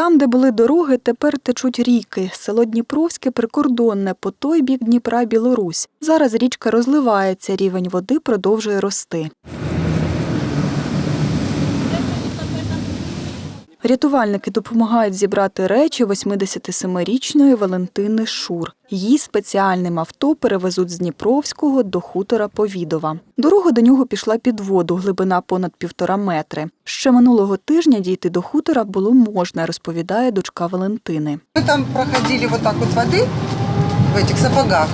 Там, де були дороги, тепер течуть ріки. Село Дніпровське прикордонне, по той бік Дніпра Білорусь. Зараз річка розливається, рівень води продовжує рости. Рятувальники допомагають зібрати речі 87-річної Валентини Шур. Її спеціальним авто перевезуть з Дніпровського до хутора Повідова. Дорога до нього пішла під воду, глибина понад півтора метри. Ще минулого тижня дійти до хутора було можна, розповідає дочка Валентини. Мы там проходили вот так вот воды в этих сапогах.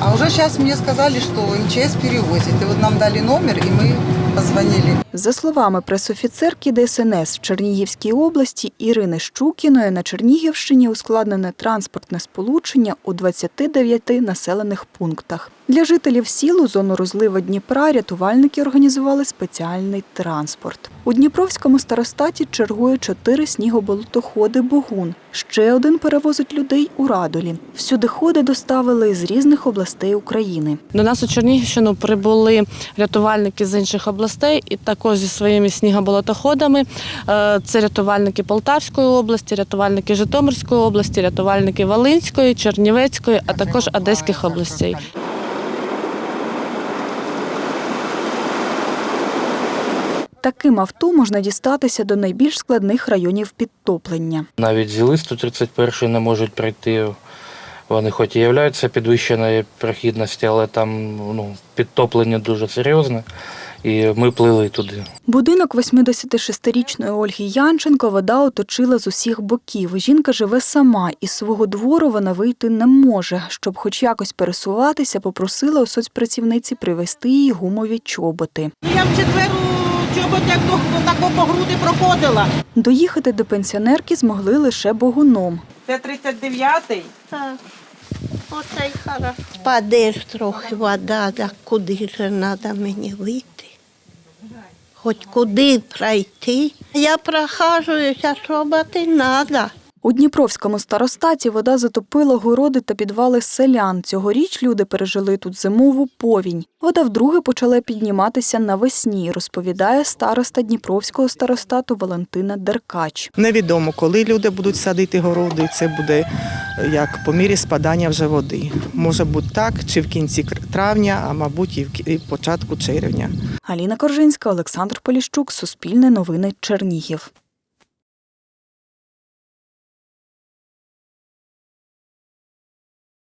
А уже сейчас мне сказали, что МЧС перевозит. И вот нам дали номер, и мы позвонили. За словами пресофіцерки ДСНС в Чернігівській області Ірини Щукіної, на Чернігівщині ускладнене транспортне сполучення у 29 населених пунктах. Для жителів сіл у зону розливу Дніпра рятувальники організували спеціальний транспорт. У Дніпровському старостаті чергує чотири снігоболотоходи Богун. Ще один перевозить людей у Радолі. Всюди ходи доставили з різних областей України. До нас у Чернігівщину прибули рятувальники з інших областей і також зі своїми снігоболотоходами. Е, Це рятувальники Полтавської області, рятувальники Житомирської області, рятувальники Волинської, Чернівецької, а також Одеських областей. Таким авто можна дістатися до найбільш складних районів підтоплення. Навіть зіли 131 не можуть пройти. Вони хоч і являються підвищеною прохідності, але там ну, підтоплення дуже серйозне. І ми плили туди. Будинок 86-річної Ольги Янченко вода оточила з усіх боків. Жінка живе сама, із свого двору вона вийти не може. Щоб хоч якось пересуватися, попросила у соцпрацівниці привезти їй гумові чоботи. Я в четверу чобот як до тако по груди проходила. Доїхати до пенсіонерки змогли лише богуном. Це 39-й. Так, оце й хорошо. Падеш трохи вода, так куди ж треба мені вийти? Хоч куди пройти. Я прохажуюся, шоботи треба. У Дніпровському старостаті вода затопила городи та підвали селян. Цьогоріч люди пережили тут зимову повінь. Вода вдруге почала підніматися навесні, розповідає староста Дніпровського старостату Валентина Деркач. Невідомо, коли люди будуть садити городи, це буде е, як по мірі спадання вже води. Може бути так, чи в кінці травня, а мабуть, і в кі- і в початку червня. Аліна Коржинська, Олександр Поліщук, Суспільне новини Чернігів.